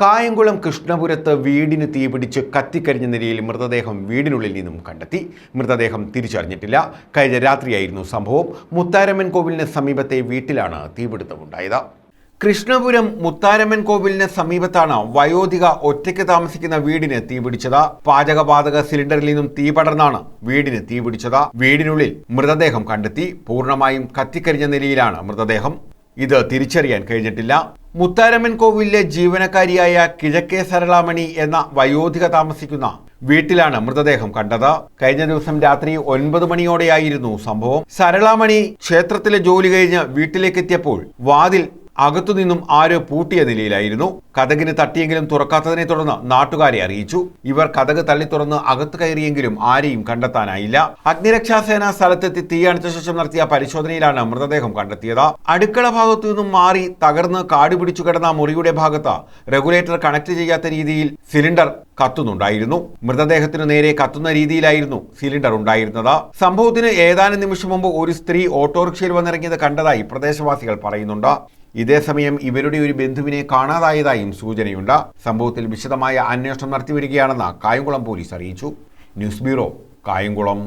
കായംകുളം കൃഷ്ണപുരത്ത് വീടിന് തീപിടിച്ച് കത്തിക്കരിഞ്ഞ നിലയിൽ മൃതദേഹം വീടിനുള്ളിൽ നിന്നും കണ്ടെത്തി. മൃതദേഹം തിരിച്ചറിഞ്ഞിട്ടില്ല. കഴിഞ്ഞ രാത്രിയായിരുന്നു സംഭവം. മുത്താരമ്മൻ കോവിലിന് സമീപത്തെ വീട്ടിലാണ് തീപിടുത്തമുണ്ടായത്. കൃഷ്ണപുരം മുത്താരമ്മൻ കോവിലിന് സമീപത്താണ് വയോധിക ഒറ്റയ്ക്ക് താമസിക്കുന്ന വീടിന് തീപിടിച്ചത് പാചകവാതക സിലിണ്ടറിൽ നിന്നും തീ പടർന്നാണ് വീടിന് തീപിടിച്ചത് വീടിനുള്ളിൽ മൃതദേഹം കണ്ടെത്തി. പൂർണമായും കത്തിക്കരിഞ്ഞ നിലയിലാണ് മൃതദേഹം. ഇത് തിരിച്ചറിയാൻ കഴിഞ്ഞിട്ടില്ല. മുത്താരമ്മൻ കോവിലിലെ ജീവനക്കാരിയായ കിഴക്കേ സരളാമണി എന്ന വയോധിക താമസിക്കുന്ന വീട്ടിലാണ് മൃതദേഹം കണ്ടത്. കഴിഞ്ഞ ദിവസം രാത്രി ഒൻപത് മണിയോടെയായിരുന്നു സംഭവം. സരളാമണി ക്ഷേത്രത്തിലെ ജോലി കഴിഞ്ഞ് വീട്ടിലേക്ക് എത്തിയപ്പോൾ വാതിൽ അകത്തുനിന്നും ആരോ പൂട്ടിയ നിലയിലായിരുന്നു. കഥകിന് തട്ടിയെങ്കിലും തുറക്കാത്തതിനെ തുടർന്ന് നാട്ടുകാരെ അറിയിച്ചു. ഇവർ കഥക് തള്ളി തുറന്ന് അകത്ത് കയറിയെങ്കിലും ആരെയും കണ്ടെത്താനായില്ല. അഗ്നിരക്ഷാസേന സ്ഥലത്തെത്തി തീയണച്ച ശേഷം നടത്തിയ പരിശോധനയിലാണ് മൃതദേഹം കണ്ടെത്തിയത്. അടുക്കള ഭാഗത്തു നിന്നും മാറി തകർന്ന് കാട് പിടിച്ചു കിടന്ന മുറിയുടെ ഭാഗത്ത് റെഗുലേറ്റർ കണക്ട് ചെയ്യാത്ത രീതിയിൽ സിലിണ്ടർ കത്തുന്നുണ്ടായിരുന്നു. മൃതദേഹത്തിനു നേരെ കത്തുന്ന രീതിയിലായിരുന്നു സിലിണ്ടർ ഉണ്ടായിരുന്നത്. സംഭവത്തിന് ഏതാനും നിമിഷം മുമ്പ് ഒരു സ്ത്രീ ഓട്ടോറിക്ഷയിൽ വന്നിറങ്ങിയത് കണ്ടതായി പ്രദേശവാസികൾ പറയുന്നുണ്ട്. ഇതേസമയം ഇവരുടെ ഒരു ബന്ധുവിനെ കാണാതായതായും സൂചനയുണ്ട്. സംഭവത്തിൽ വിശദമായ അന്വേഷണം നടത്തിവരികയാണെന്ന് കായംകുളം പോലീസ് അറിയിച്ചു. News bureau Kayamkulam.